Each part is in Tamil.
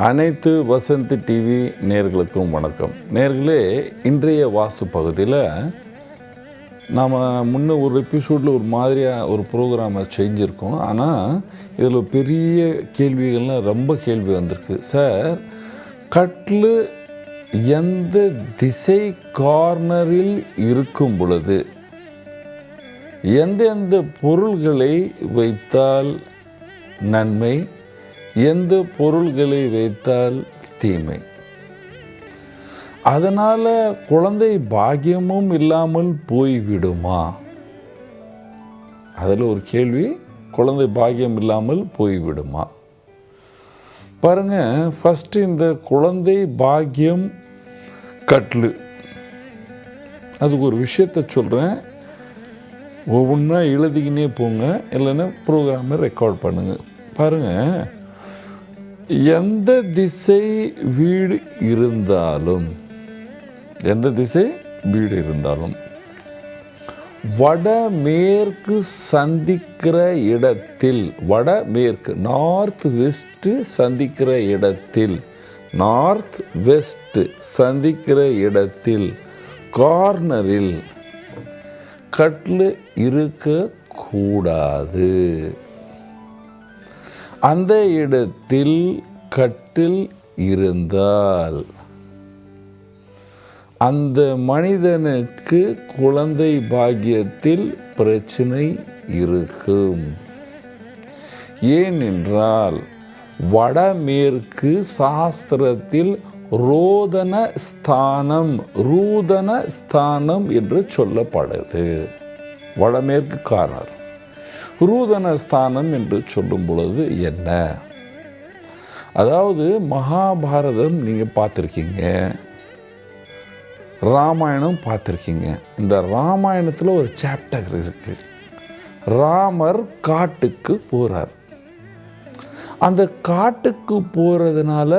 அனைத்து வசந்த் டிவி நேர்களுக்கும் வணக்கம். நேர்களே இன்றைய வாஸ்து பகுதியில் நாம் முன்ன ஒரு எபிசோடில் ஒரு மாதிரியாக ஒரு ப்ரோக்ராமை செஞ்சுருக்கோம். ஆனால் இதில் பெரிய கேள்விகள்லாம் ரொம்ப கேள்வி வந்திருக்கு. சார் கட்லு எந்த திசை கார்னரில் இருக்கும் பொழுது எந்தெந்த பொருள்களை வைத்தால் நன்மை? எந்த பொருள்களை வைத்தால் தீமை? அதனால் குழந்தை பாக்கியமும் இல்லாமல் போய்விடுமா? அதில் ஒரு கேள்வி குழந்தை பாக்கியம் இல்லாமல் போய்விடுமா? பாருங்க ஃபஸ்ட்டு இந்த குழந்தை பாக்கியம் கட்லு அதுக்கு ஒரு விஷயத்த சொல்கிறேன் ஒவ்வொன்றா எழுதிக்கினே போங்க இல்லைன்னா ப்ரோக்ராமை ரெக்கார்ட் பண்ணுங்க. பாருங்கள் எந்த திசை வீடு இருந்தாலும் எந்த திசை வீடு இருந்தாலும் வடமேற்கு சந்திக்கிற இடத்தில் வடமேற்கு நார்த் வெஸ்ட்டு சந்திக்கிற இடத்தில் நார்த் வெஸ்ட் சந்திக்கிற இடத்தில் கார்னரில் கட்லு இருக்கக்கூடாது. அந்த இடத்தில் கட்டில் இருந்தால் அந்த மனிதனுக்கு குழந்தை பாக்கியத்தில் பிரச்சனை இருக்கும். ஏனென்றால் வடமேற்கு சாஸ்திரத்தில் ரோதன ஸ்தானம் ரூதன ஸ்தானம் என்று சொல்லப்படுது. வடமேற்கு காரணர் ரூதன ஸ்தானம் என்று சொல்லும் பொழுது என்ன? அதாவது மகாபாரதம் நீங்கள் பார்த்துருக்கீங்க. ராமாயணம் பார்த்துருக்கீங்க. இந்த ராமாயணத்தில் ஒரு சாப்டர் இருக்குது ராமர் காட்டுக்கு போகிறார் அந்த காட்டுக்கு போகிறதுனால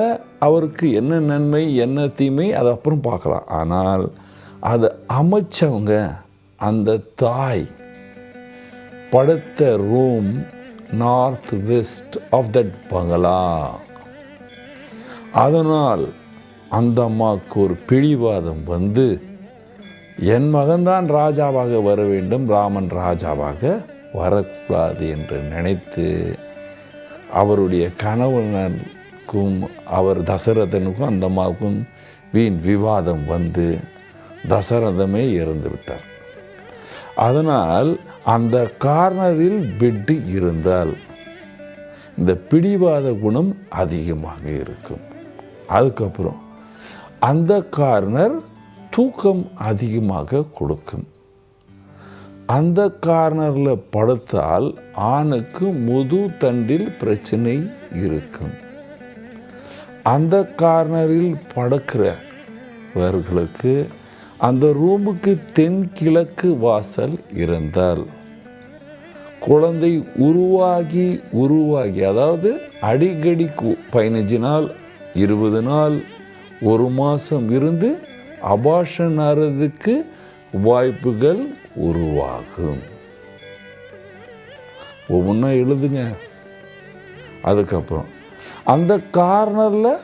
அவருக்கு என்ன நன்மை என்ன தீமை அதை அப்புறம் பார்க்கலாம். ஆனால் அதை அமைச்சவங்க அந்த தாய் படுத்த room north west of that bungalow அதனால் அந்த அம்மாவுக்கு ஒரு பிடிவாதம் வந்து என் மகன்தான் ராஜாவாக வர வேண்டும் ராமன் ராஜாவாக வரக்கூடாது என்று நினைத்து அவருடைய கணவனுக்கும் அவர் தசரதனுக்கும் அந்த அம்மாவுக்கும் வீண் விவாதம் வந்து தசரதமே இறந்து விட்டார். அதனால் அந்த கார்னரில் பெட்டு இருந்தால் இந்த பிடிவாத குணம் அதிகமாக இருக்கும். அதுக்கப்புறம் அந்த கார்னர் தூக்கம் அதிகமாக கொடுக்கும். அந்த கார்னரில் படுத்தால் ஆணுக்கு முது தண்டில் பிரச்சனை இருக்கும். அந்த கார்னரில் படுக்கிறவர்களுக்கு அந்த ரூமுக்கு தென்கிழக்கு வாசல் இருந்தால் குழந்தை உருவாகி உருவாகி அதாவது அடிக்கடி கு- பதினஞ்சு நாள் இருபது நாள் ஒரு மாதம் இருந்து அபாஷன் ஆகிறதுக்கு வாய்ப்புகள் உருவாகும். ஒவ்வொன்றா எழுதுங்க. அதுக்கப்புறம். அந்த கார்னரில்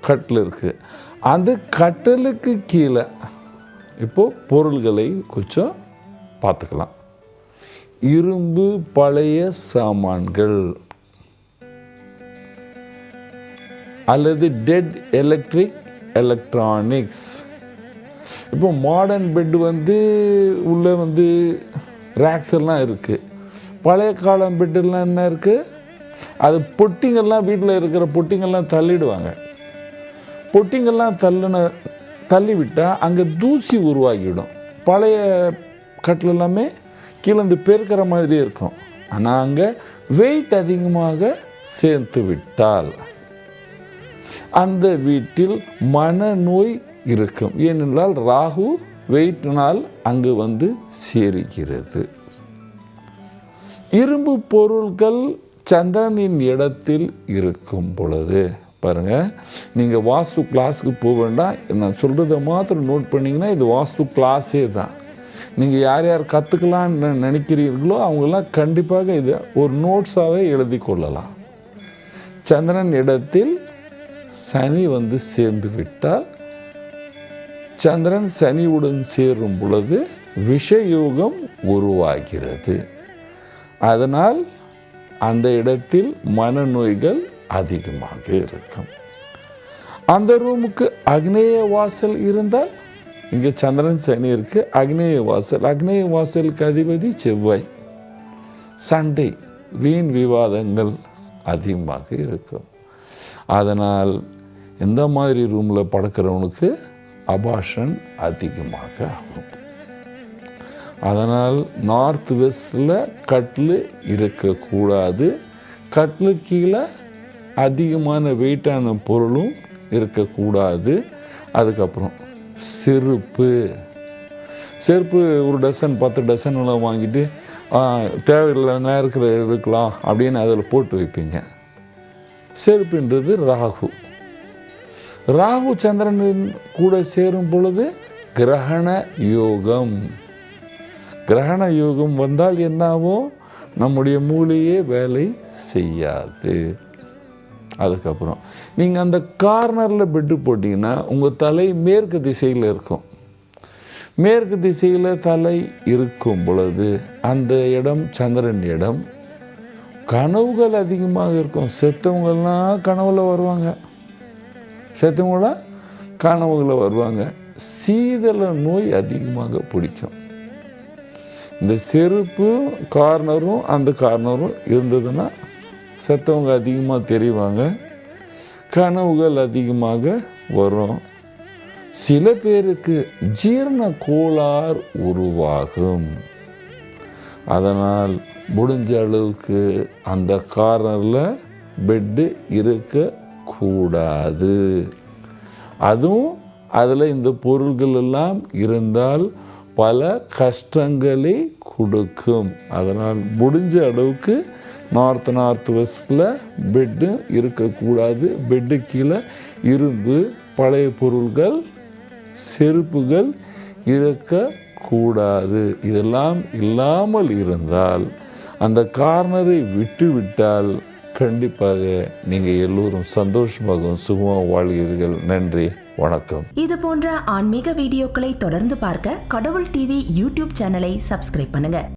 கட்டில் இருக்குது அந்த கட்டலுக்கு கீழே இப்போது பொருள்களை கொஞ்சம் பார்த்துக்கலாம். இரும்பு பழைய சாமான்கள். அல்லது டெட் எலக்ட்ரிக் எலக்ட்ரானிக்ஸ் இப்போ மாடர்ன் பெட் வந்து உள்ளே வந்து ரேக்ஸ் எல்லாம் இருக்குது பழைய காலம் பெட்டெல்லாம் என்ன இருக்குது அது பொட்டிங்கெல்லாம் வீட்டில் இருக்கிற பொட்டிங்கெல்லாம் தள்ளிடுவாங்க. பொட்டிங்கெல்லாம் தள்ளின தள்ளிவிட்டால் அங்கே தூசி உருவாகிவிடும் பழைய கட்டில் எல்லாமே கீழந்து பெருக்கிற மாதிரி இருக்கும். ஆனால் அங்கே வெயிட் அதிகமாக சேர்த்து விட்டால். அந்த வீட்டில் மனநோய் இருக்கும். ஏனென்றால் ராகு வெயிட்டினால் அங்கு வந்து சேருகிறது. இரும்பு பொருட்கள் சந்திரனின் இடத்தில் இருக்கும் பொழுது பாருங்க நீங்கள் வாஸ்து கிளாஸுக்கு போக வேண்டாம். நான் சொல்கிறத மாத்திரம் நோட் பண்ணிங்கன்னா இது வாஸ்து கிளாஸே தான். நீங்கள் யார் யார் கற்றுக்கலான்னு நினைக்கிறீர்களோ அவங்களாம் கண்டிப்பாக இதை ஒரு நோட்ஸாகவே எழுதி கொள்ளலாம். சந்திரன் இடத்தில் சனி வந்து சேர்ந்து விட்டால் சந்திரன் சனியுடன் சேரும் பொழுது விஷயோகம் உருவாகிறது. அதனால் அந்த இடத்தில் மனநோய்கள் அதிகமாக இருக்கும். அந்த ரூமுக்கு அக்னேய வாசல் இருந்தால் இங்கே சந்திரன் சனி இருக்கு அக்னேய வாசல். அக்னேய வாசலுக்கு அதிபதி செவ்வாய். சண்டை வீண் விவாதங்கள் அதிகமாக இருக்கும். அதனால் எந்த மாதிரி ரூமில் படுக்கிறவனுக்கு அபாஷன் அதிகமாக ஆகும். அதனால் நார்த் வெஸ்டில் கட்டில் இருக்கக்கூடாது. கட்டிலு கீழே அதிகமான வெயிட்டான பொருளும் இருக்கக்கூடாது. அதுக்கப்புறம் செருப்பு. செருப்பு ஒரு டசன் பத்து டசன் வாங்கிட்டு தேவையில்லை நேரத்தில் எடுக்கலாம் அப்படின்னு அதில் போட்டு வைப்பீங்க. சேர்ப்பின்றது ராகு. ராகு சந்திரனின் கூட சேரும் பொழுது கிரகண யோகம். கிரகண யோகம் வந்தால் என்னாகும் நம்முடைய மூளையே வேலை செய்யாது. அதுக்கப்புறம் நீங்கள் அந்த கார்னரில் பெட்டு போட்டிங்கன்னா உங்கள் தலை மேற்கு திசையில் இருக்கும். மேற்கு திசையில் தலை இருக்கும் பொழுது அந்த இடம் சந்திரன் இடம் கனவுகள் அதிகமாக இருக்கும். செத்தவங்கள்லாம் கனவுல வருவாங்க. செத்தவங்களாம் கனவுகளில் வருவாங்க. சீதள நோய் அதிகமாக பிடிக்கும். இந்த செருப்பு கார்னரும் அந்த கார்னரும் இருந்ததுன்னா செத்தவங்க அதிகமாக தெரிவாங்க. கனவுகள் அதிகமாக வரும். சில பேருக்கு ஜீரண கோளாறு உருவாகும். அதனால் முடிஞ்ச அளவுக்கு அந்த கார்னரில் பெட்டு இருக்கக்கூடாது. அதுவும் அதில் இந்த பொருள்கள் எல்லாம் இருந்தால் பல கஷ்டங்களை கொடுக்கும். அதனால் முடிஞ்ச அளவுக்கு நார்த் நார்த் வெஸ்டில் பெட்டு இருக்கக்கூடாது. பெட்டு கீழே இரும்பு பழைய பொருள்கள் செருப்புகள் இருக்க கூடாது. இதெல்லாம் இல்லாமல் இருந்தால் அந்த கார்னரை விட்டுவிட்டால் கண்டிப்பாக நீங்கள் எல்லோரும் சந்தோஷமாகவும் சுகமாக வாழ்கிறீர்கள். நன்றி வணக்கம். இது போன்ற ஆன்மீக வீடியோக்களை தொடர்ந்து பார்க்க கடவுள் டிவி யூடியூப் சேனலை சப்ஸ்கிரைப் பண்ணுங்க.